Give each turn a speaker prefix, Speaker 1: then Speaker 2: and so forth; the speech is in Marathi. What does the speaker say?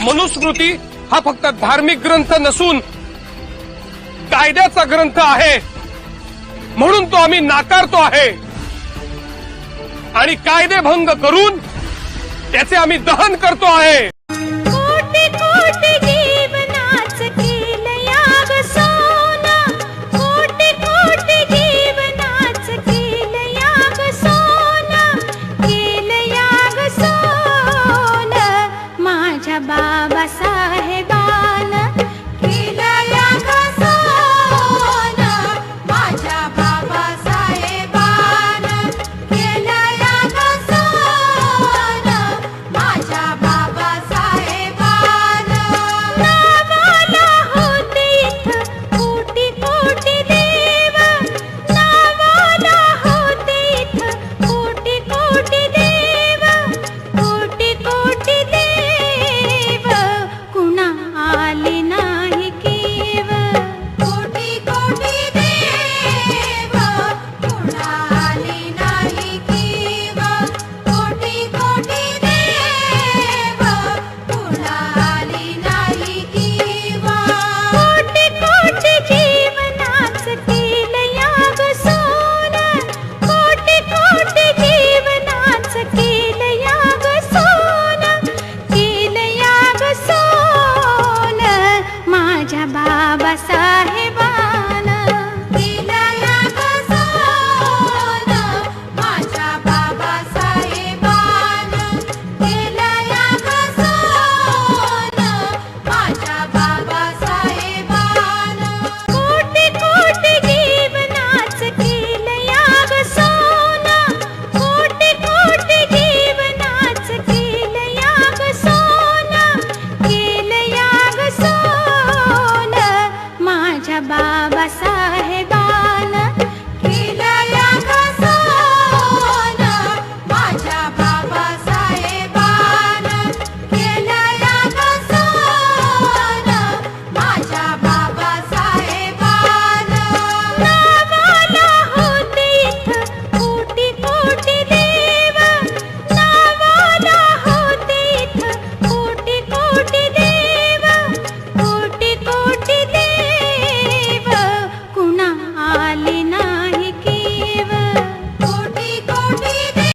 Speaker 1: मनुस्मृती हा फक्त धार्मिक ग्रंथ नसून कायद्याचा ग्रंथ आहे. म्हणून तो आम्ही नाकारतो आहे. आणि कायदेभंग करून त्याचे आम्ही दहन करतो आहे.
Speaker 2: बाबा साहेबा